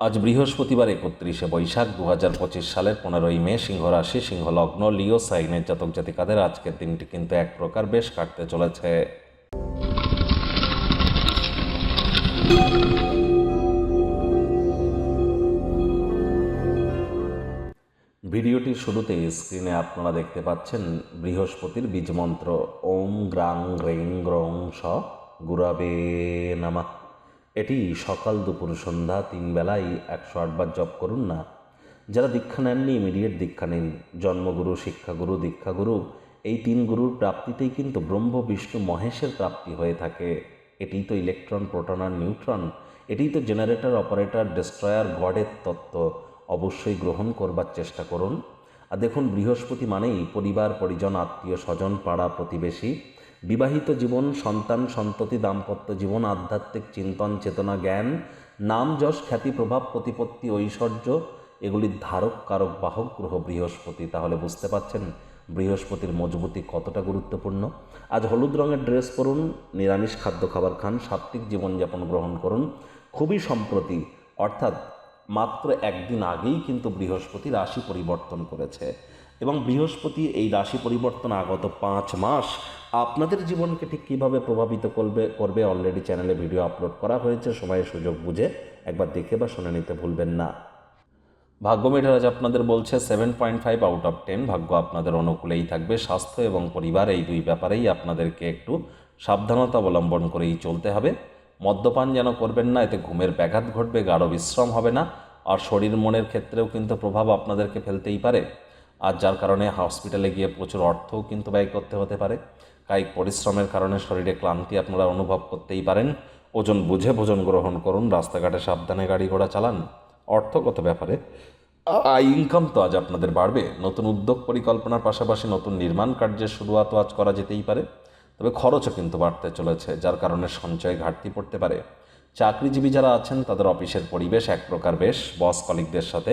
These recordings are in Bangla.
আজ বৃহস্পতিবার একত্রিশে বৈশাখ দু হাজার পঁচিশ সালের পনেরোই মে, সিংহ রাশি সিংহ লগ্ন লিও সাইনের জাতক জাতিকাদের আজকের দিনটি কিন্তু এক প্রকার বেশ কাটতে চলেছে। ভিডিওটির শুরুতে স্ক্রিনে আপনারা দেখতে পাচ্ছেন বৃহস্পতির বীজমন্ত্র, ওম গ্রাং রেং গ্রং, স, গুরাবে, নামা। এটি সকাল দুপুর সন্ধ্যা তিন বেলায় একশো আটবার জপ করুন না। যারা দীক্ষা নেননি ইমিডিয়েট দীক্ষা নিন। জন্মগুরু, শিক্ষাগুরু, দীক্ষাগুরু, এই তিন গুরুর প্রাপ্তিতেই কিন্তু ব্রহ্ম, বিষ্ণু, মহেশের প্রাপ্তি হয়ে থাকে। এটিই তো ইলেকট্রন প্রোটন আর নিউট্রন এটিই তো জেনারেটর অপারেটর ডেস্ট্রয়ার গডের তত্ত্ব। অবশ্যই গ্রহণ করবার চেষ্টা করুন। আর দেখুন, বৃহস্পতি মানেই পরিবার, পরিজন, আত্মীয়, স্বজন, পাড়া, প্রতিবেশী। বিবাহিত জীবন, সন্তান, সন্ততি, দাম্পত্য জীবন, আধ্যাত্মিক চিন্তন, চেতনা, জ্ঞান, নাম, যশ, খ্যাতি, প্রভাব, প্রতিপত্তি, ঐশ্বর্য এগুলির ধারক, কারক, বাহক, গ্রহ, বৃহস্পতি। তাহলে বুঝতে পাচ্ছেন বৃহস্পতির মজবুতি কতটা গুরুত্বপূর্ণ। আজ হলুদ রঙের ড্রেস পরুন, নিরামিষ খাদ্য খাবার খান, সাত্ত্বিক জীবনযাপন গ্রহণ করুন। খুবই সম্প্রতি, অর্থাৎ মাত্র একদিন আগেই কিন্তু বৃহস্পতি রাশি পরিবর্তন করেছে। এবং বৃহস্পতি এই রাশি পরিবর্তন আগত পাঁচ মাস আপনাদের জীবনকে ঠিক কীভাবে প্রভাবিত করবে করবে অলরেডি চ্যানেলে ভিডিও আপলোড করা হয়েছে সময়ের সুযোগ বুঝে একবার দেখে বা শুনে নিতে ভুলবেন না। ভাগ্য আজ আপনাদের বলছে seven point five out of ten ভাগ্য আপনাদের অনুকূলেই থাকবে। স্বাস্থ্য এবং পরিবার এই দুই ব্যাপারেই আপনাদেরকে একটু সাবধানতা অবলম্বন করেই চলতে হবে। মদ্যপান যেন করবেন না, এতে ঘুমের ব্যাঘাত ঘটবে, গাঢ় বিশ্রাম হবে না, আর শরীর মনের ক্ষেত্রেও কিন্তু প্রভাব আপনাদেরকে ফেলতেই পারে। আর যার কারণে হসপিটালে গিয়ে প্রচুর অর্থও কিন্তু ব্যয় করতে হতে পারে। কায়িক পরিশ্রমের কারণে শরীরে ক্লান্তি আপনারা অনুভব করতেই পারেন। ওজন বুঝে ভোজন গ্রহণ করুন, রাস্তাঘাটে সাবধানে গাড়ি ঘোড়া চালান। অর্থগত ব্যাপারে আয় ইনকাম তো আজ আপনাদের বাড়বে। নতুন উদ্যোগ পরিকল্পনার পাশাপাশি নতুন নির্মাণ কার্যের শুরুয়াতও আজ করা যেতেই পারে। তবে খরচও কিন্তু বাড়তে চলেছে, যার কারণে সঞ্চয় ঘাটতি পড়তে পারে। চাকরিজীবী যারা আছেন, তাদের অফিসের পরিবেশ এক প্রকার বেশ। বস কলিকদের সাথে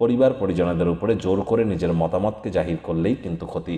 পরিবার পরিজনদের উপরে জোর করে নিজের মতামতকে জাহির করলেই কিন্তু ক্ষতি